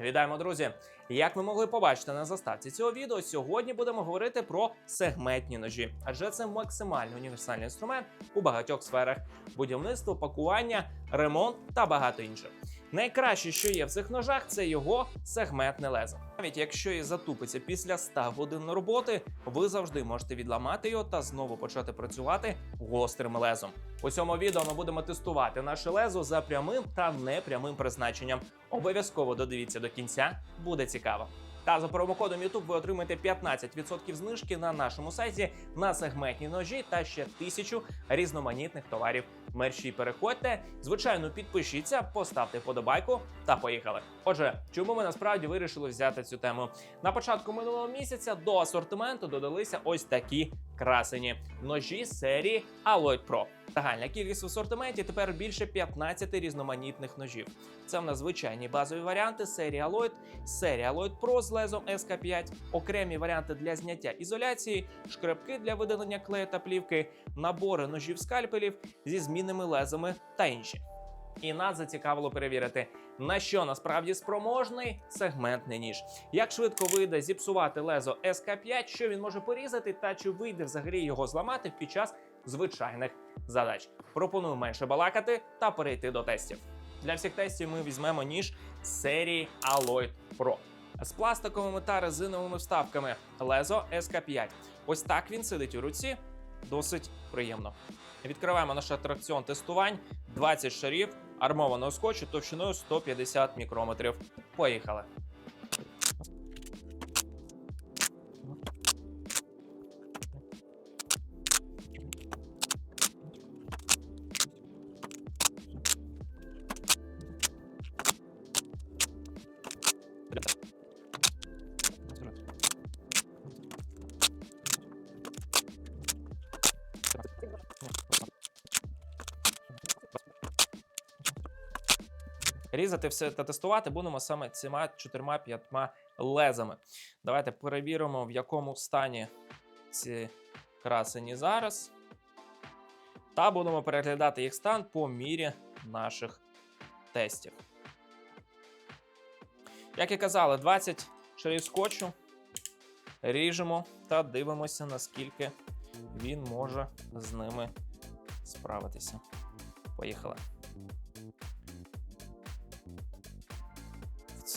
Вітаємо, друзі! Як ви могли побачити на заставці цього відео, сьогодні будемо говорити про сегментні ножі, адже це максимально універсальний інструмент у багатьох сферах: будівництво, пакування, ремонт та багато інших. Найкраще, що є в цих ножах, це його сегментне лезо. Навіть якщо і затупиться після 100 годин роботи, ви завжди можете відламати його та знову почати працювати гострим лезом. У цьому відео ми будемо тестувати наше лезо за прямим та непрямим призначенням. Обов'язково додивіться до кінця, буде цікаво. Та за промокодом YouTube ви отримаєте 15% знижки на нашому сайті на сегментні ножі та ще тисячу різноманітних товарів. Мерші переходьте, звичайно, підпишіться, поставте вподобайку та поїхали. Отже, чому ми насправді вирішили взяти цю тему? На початку минулого місяця до асортименту додалися ось такі красені ножі серії Alloy Pro. Загальна кількість в асортименті тепер більше 15 різноманітних ножів. Це в нас звичайні базові варіанти серії Alloy, серія Alloy Pro з лезом SK5, окремі варіанти для зняття ізоляції, шкребки для видалення клею та плівки, набори ножів скальпелів зі змінними лезами та інші. І нас зацікавило перевірити, на що насправді спроможний сегментний ніж, як швидко вийде зіпсувати лезо СК5, що він може порізати, та чи вийде взагалі його зламати під час звичайних задач. Пропоную менше балакати та перейти до тестів. Для всіх тестів ми візьмемо ніж серії Alloy Pro з пластиковими та резиновими вставками лезо СК5. Ось так він сидить у руці. Досить приємно. Відкриваємо наш атракціон тестувань 20 шарів армованого скотчу товщиною 150 мікрометрів. Поїхали. Різати все та тестувати будемо саме цими чотирма п'ятьма лезами. Давайте перевіримо, в якому стані ці красені зараз. Та будемо переглядати їх стан по мірі наших тестів. Як і казали, 20 шарів скотчу. Ріжемо та дивимося, наскільки він може з ними справитися. Поїхали.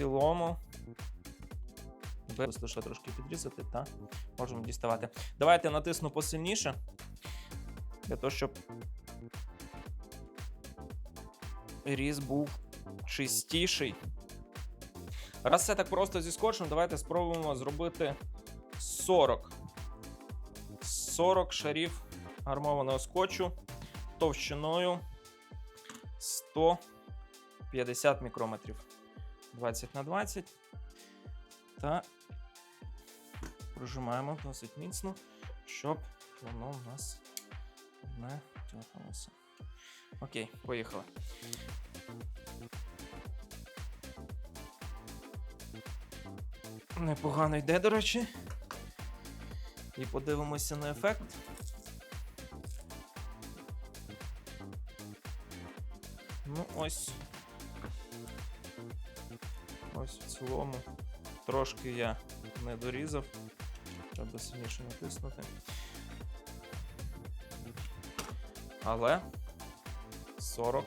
Цілому. Лише трошки підрізати, та можемо діставати. Давайте натисну посильніше. Для того, щоб різ був чистіший. Раз все так просто зі давайте спробуємо зробити 40. 40 шарів армованого скотчу товщиною 150 мікрометрів. 20 на 20. Та прожимаємо досить міцно, щоб воно в нас не тягнулося. Окей, поїхали. Непогано йде, до речі. І подивимося на ефект. Ну, ось. Ось в цілому. Трошки я не дорізав. Треба сильніше натиснути. Але 40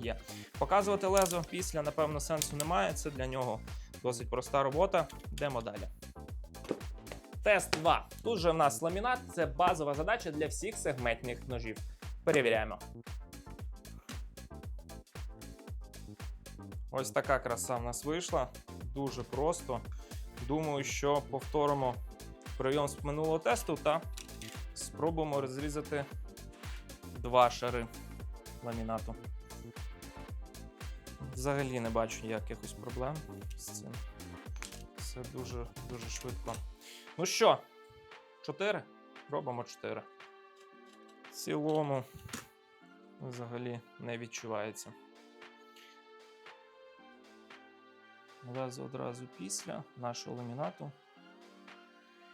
є. Показувати лезо після, напевно, сенсу немає. Це для нього досить проста робота. Йдемо далі. Тест 2. Тут же в нас ламінат це базова задача для всіх сегментних ножів. Перевіряємо. Ось така краса в нас вийшла. Дуже просто. Думаю, що повторимо прийом з минулого тесту та спробуємо розрізати два шари ламінату. Взагалі не бачу якихось проблем з цим. Все дуже дуже швидко. Ну що, 4? Робимо 4. В цілому взагалі не відчувається. Лезо одразу після нашого ламінату.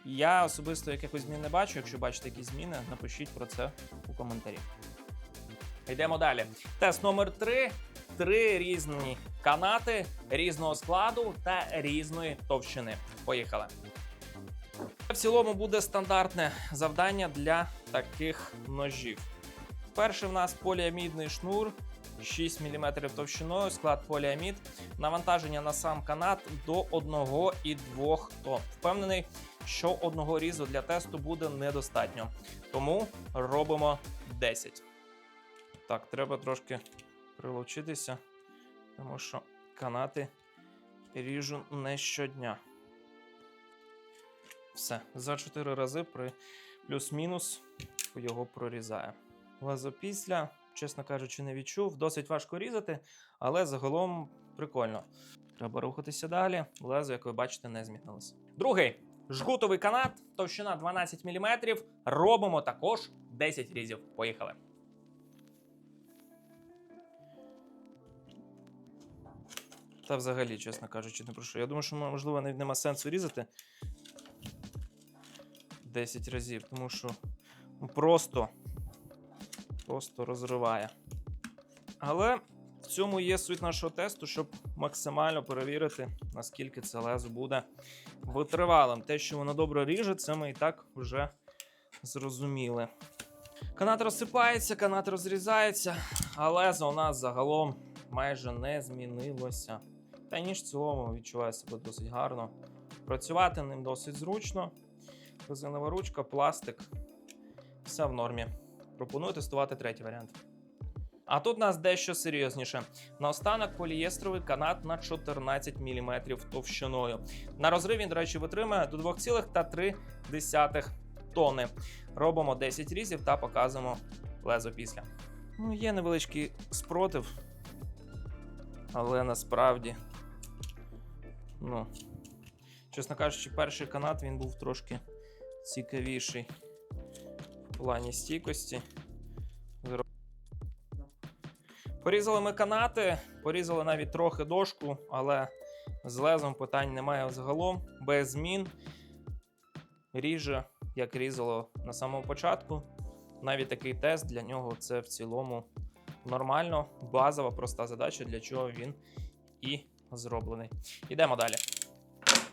Я особисто якихось змін не бачу. Якщо бачите якісь зміни, напишіть про це у коментарі. Йдемо далі. Тест номер 3. Три різні канати різного складу та різної товщини. Поїхали. Це В цілому буде стандартне завдання для таких ножів. Перший в нас поліамідний шнур 6 мм товщиною, склад поліамід, навантаження на сам канат до 1,2 тонн. Впевнений, що одного різу для тесту буде недостатньо. Тому робимо 10. Так, треба трошки прилучитися, тому що канати ріжу не щодня. Все, за 4 рази при плюс-мінус його прорізає. Лезопісля, чесно кажучи, не відчув. Досить важко різати, але загалом прикольно. Треба рухатися далі. Лезо, як ви бачите, не змінилося. Другий жгутовий канат, товщина 12 мм. Робимо також 10 різів. Поїхали. Та взагалі, чесно кажучи, не прошу. Я думаю, що можливо нема сенсу різати 10 разів, тому що ну, просто, просто розриває. Але в цьому є суть нашого тесту, щоб максимально перевірити, наскільки це лезо буде витривалим. Те, що воно добре ріже, це ми і так вже зрозуміли. Канат розсипається, канат розрізається, а лезо у нас загалом майже не змінилося. Та ніж в цілому відчуває себе досить гарно. Працювати ним досить зручно. Резинова ручка, пластик. Все в нормі. Пропоную тестувати третій варіант. А тут у нас дещо серйозніше. Наостанок полієстровий канат на 14 мм товщиною. На розрив він, до речі, витримує до 2,3 тонни. Робимо 10 різів та показуємо лезо після. Ну, є невеличкий спротив, але насправді, ну, чесно кажучи, перший канат він був трошки цікавіший плані стійкості. Порізали ми канати, порізали навіть трохи дошку, але з лезом питань немає взагалом. Без змін ріже, як різало на самому початку. Навіть такий тест для нього це в цілому нормально, базова, проста задача, для чого він і зроблений. Йдемо далі.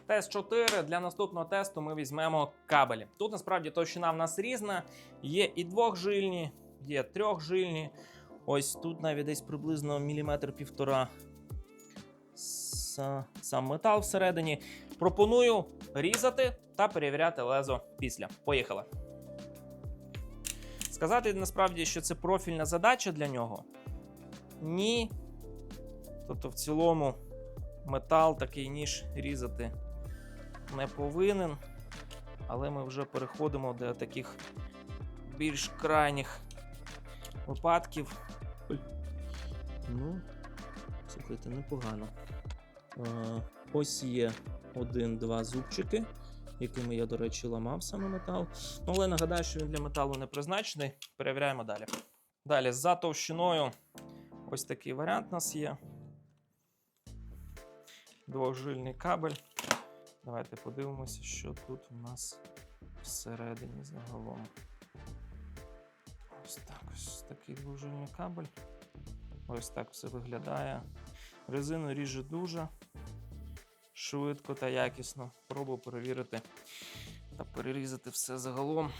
Тест 4. Для наступного тесту ми візьмемо кабелі. Тут насправді товщина в нас різна. Є і двохжильні, є трьохжильні. Ось тут навіть десь приблизно міліметр півтора сам метал всередині. Пропоную різати та перевіряти лезо після. Поїхали. Сказати насправді, що це профільна задача для нього. Ні. Тобто, в цілому, метал такий ніж різати не повинен. Але ми вже переходимо до таких більш крайніх випадків. Ой. Ну, слухайте, непогано. Е, ось є один-два зубчики, якими я, до речі, ламав саме метал. Ну, але нагадаю, що він для металу не призначений. Перевіряємо далі. Далі, за товщиною, ось такий варіант у нас є. Двожильний кабель. Давайте подивимося, що тут у нас всередині загалом. Ось так, ось такий двожильний кабель. Ось так все виглядає. Резину ріже дуже швидко та якісно. Пробую перевірити та перерізати все загалом.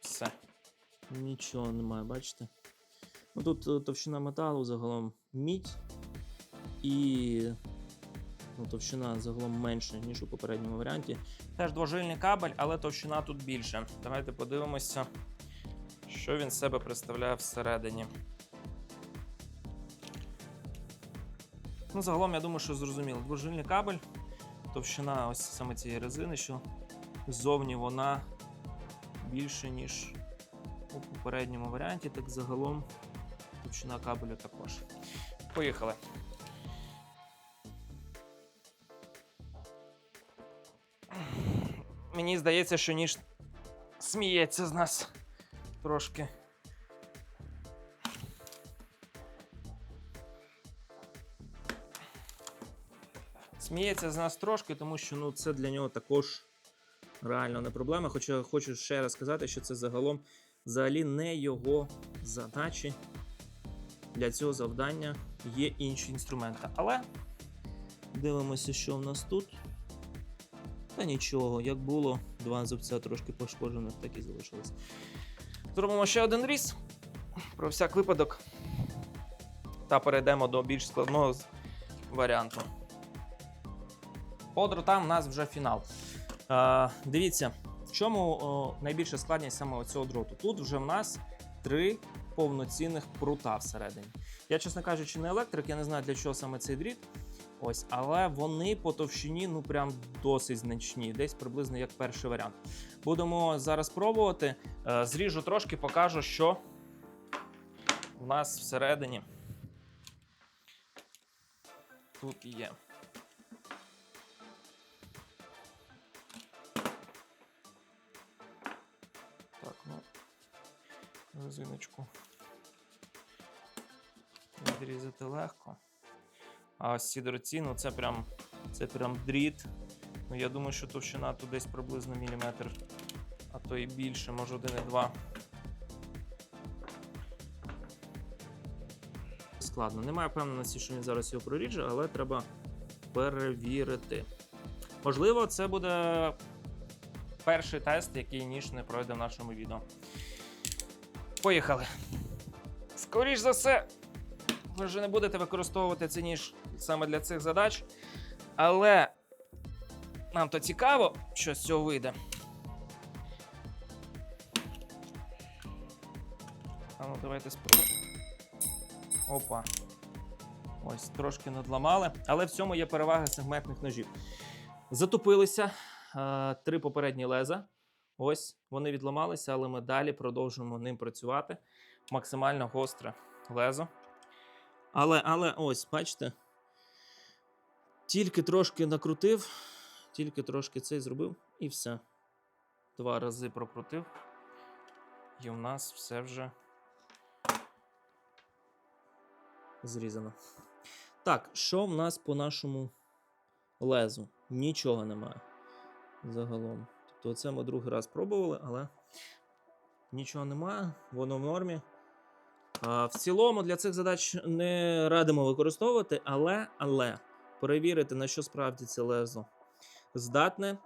Все. Нічого немає, бачите? Ну, тут е, товщина металу загалом мідь і ну, товщина загалом менша, ніж у попередньому варіанті. Теж двожильний кабель, але товщина тут більше. Давайте подивимося, що він себе представляє всередині. Ну, загалом, я думаю, що зрозуміло. Двожильний кабель, товщина ось саме цієї резини, що ззовні вона більше, ніж у попередньому варіанті, так загалом товщина кабелю також. Поїхали. Мені здається, що ніж сміється з нас трошки. Сміється з нас трошки, тому що ну, це для нього також реально не проблема. Хоча хочу ще раз сказати, що це загалом взагалі не його задачі для цього завдання є інші інструменти. Але дивимося, що в нас тут. Та нічого, як було, два зубця трошки пошкоджених, так і залишилось. Зробимо ще один різ про всяк випадок. Та перейдемо до більш складного варіанту. По дротам у нас вже фінал. Е, дивіться, в чому о, найбільша складність саме цього дроту? Тут вже в нас три повноцінних прута всередині. Я, чесно кажучи, не електрик, я не знаю для чого саме цей дріт. Ось, але вони по товщині ну прям досить значні, десь приблизно як перший варіант. Будемо зараз пробувати. Е, Зріжу трошки, покажу, що у нас всередині тут є. Так, ну, резиночку відрізати легко. А ось ці дроці, ну це прям, це прям дріт. Ну, я думаю, що товщина тут десь приблизно міліметр, а то і більше, може 1,2. Складно. Немає впевненості, що він зараз його проріже, але треба перевірити. Можливо, це буде перший тест, який ніж не пройде в нашому відео. Поїхали. Скоріш за все, ви вже не будете використовувати цей ніж саме для цих задач. Але нам то цікаво, що з цього вийде. А ну, давайте спробуємо. Опа. Ось, трошки надламали. Але в цьому є перевага сегментних ножів. Затупилися е, три попередні леза. Ось вони відламалися, але ми далі продовжуємо ним працювати. Максимально гостре лезо. Але, але ось, бачите, тільки трошки накрутив, тільки трошки цей зробив, і все. Два рази прокрутив. І в нас все вже зрізано. Так, що в нас по нашому лезу? Нічого немає. Загалом. Тобто, це ми другий раз пробували, але нічого немає, воно в нормі. А, В цілому для цих задач не радимо використовувати, але, але перевірити, на що справді це лезо здатне,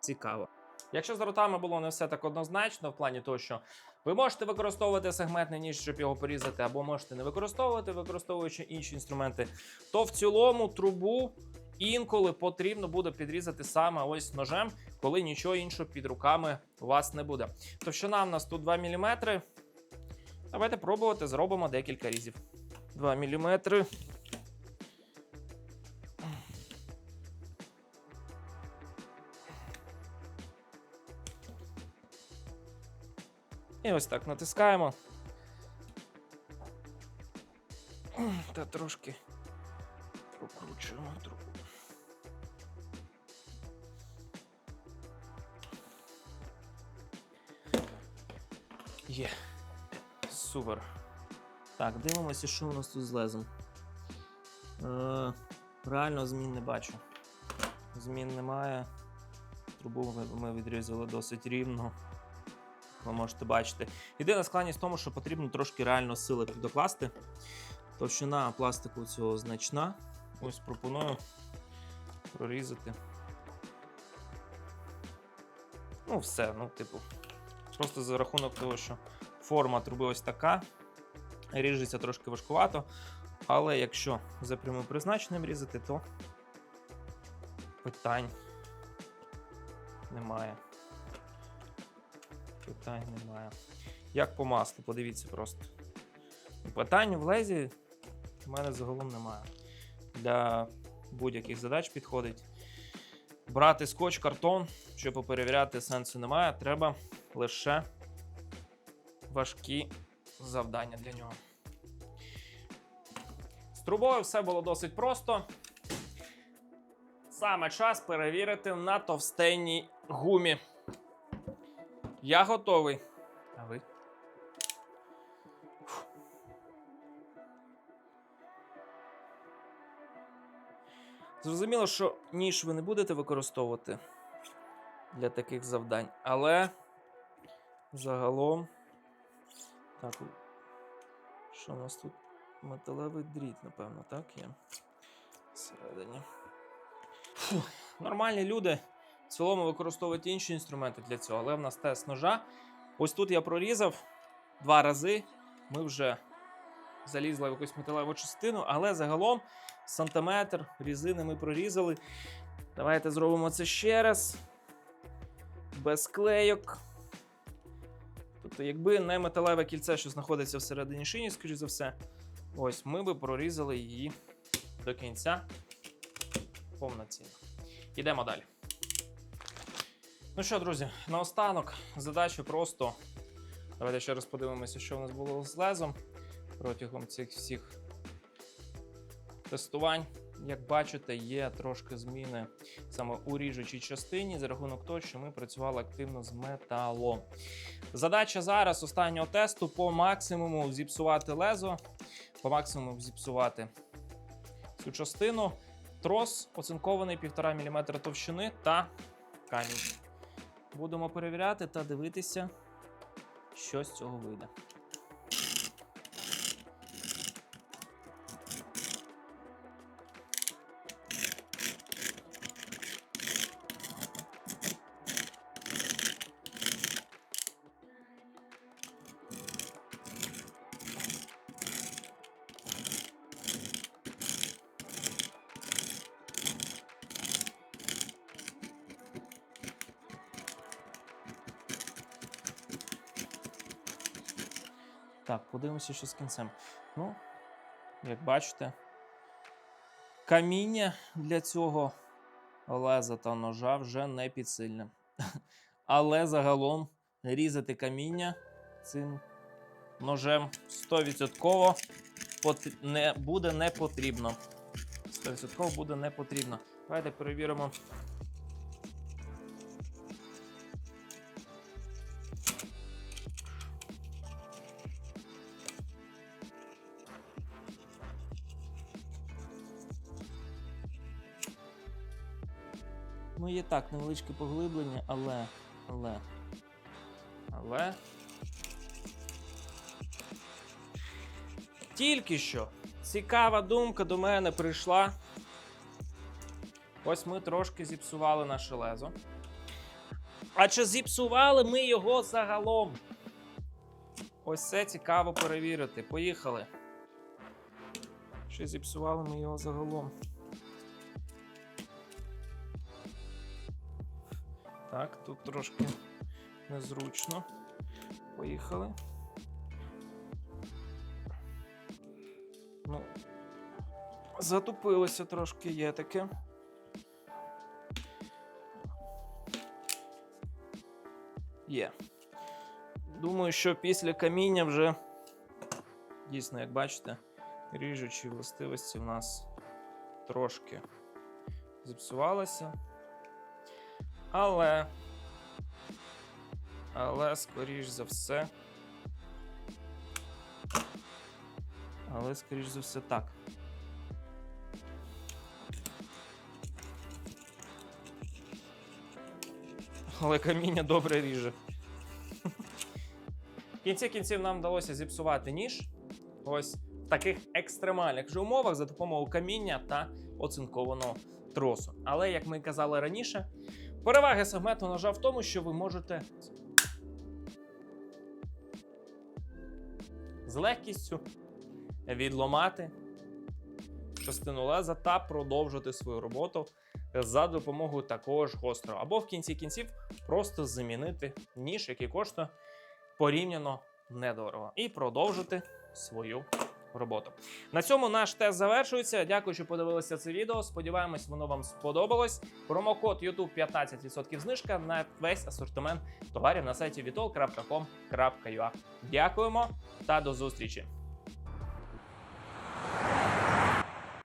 цікаво. Якщо з дротами було не все так однозначно, в плані того, що ви можете використовувати сегментний ніж, щоб його порізати, або можете не використовувати, використовуючи інші інструменти, то в цілому трубу інколи потрібно буде підрізати саме ось ножем, коли нічого іншого під руками у вас не буде. Товщина в нас тут 2 мм. Давайте пробувати, зробимо декілька різів. 2 мм. І ось так натискаємо. Та трошки прокручуємо трубу. Є. Супер. Так, дивимося, що у нас тут з лезом. Е, реально змін не бачу. Змін немає. Трубу ми- відрізали досить рівно. Ви можете бачити. Єдина складність в тому, що потрібно трошки реально сили докласти. Товщина пластику цього значна. Ось пропоную прорізати. Ну, все, ну, типу. Просто за рахунок того, що форма труби ось така. Ріжеться трошки важкувато. Але якщо за прямим призначенням різати, то питань немає. Питань немає. Як по маслу, подивіться просто. Питань в лезі в мене загалом немає. Для будь-яких задач підходить. Брати скотч, картон, щоб перевіряти сенсу немає. Треба лише важкі завдання для нього. З трубою все було досить просто. Саме час перевірити на товстенній гумі. Я готовий. А ви? Фух. Зрозуміло, що ніж ви не будете використовувати для таких завдань, але загалом. Так, що у нас тут? металевий дріт, напевно, так є. Всередині. Фу, нормальні люди в цілому використовують інші інструменти для цього, але в нас тест ножа. Ось тут я прорізав два рази. Ми вже залізли в якусь металеву частину, але загалом сантиметр різини ми прорізали. Давайте зробимо це ще раз. Без клейок. Тобто, якби не металеве кільце, що знаходиться всередині шині, скоріш за все, ось ми би прорізали її до кінця повноцінно. Йдемо далі. Ну що, друзі, наостанок задача просто. Давайте ще раз подивимося, що в нас було з лезом протягом цих всіх тестувань. Як бачите, є трошки зміни саме у ріжучій частині за рахунок того, що ми працювали активно з металом. Задача зараз останнього тесту по максимуму зіпсувати лезо, по максимуму зіпсувати цю частину. Трос оцинкований 1,5 мм товщини та камінь. Будемо перевіряти та дивитися, що з цього вийде. Так, подивимося, що з кінцем. Ну, як бачите, каміння для цього леза та ножа вже не підсильне. Але загалом різати каміння цим ножем 100% не буде не потрібно. 100% буде не потрібно. Давайте перевіримо. Є так, невеличке поглиблення, але. Але. Але. Тільки що цікава думка до мене прийшла. Ось ми трошки зіпсували наше лезо. А чи зіпсували ми його загалом? Ось це цікаво перевірити. Поїхали. Чи зіпсували ми його загалом? Так, тут трошки незручно. Поїхали. Ну, затупилося трошки, є таке. Є. Думаю, що після каміння вже дійсно, як бачите, ріжучі властивості в нас трошки зіпсувалися. Але. Але, скоріш за все. Але, скоріш за все, так. Але каміння добре ріже. В кінці кінців нам вдалося зіпсувати ніж. Ось в таких екстремальних же умовах за допомогою каміння та оцинкованого тросу. Але, як ми казали раніше, переваги сегменту ножа в тому, що ви можете з легкістю відломати частину леза та продовжити свою роботу за допомогою такого ж гострого. Або в кінці кінців просто замінити ніж, який коштує порівняно недорого, і продовжити свою роботу. На цьому наш тест завершується. Дякую, що подивилися це відео. Сподіваємось, воно вам сподобалось. Промокод YouTube 15% знижка на весь асортимент товарів на сайті vitol.com.ua. Дякуємо та до зустрічі!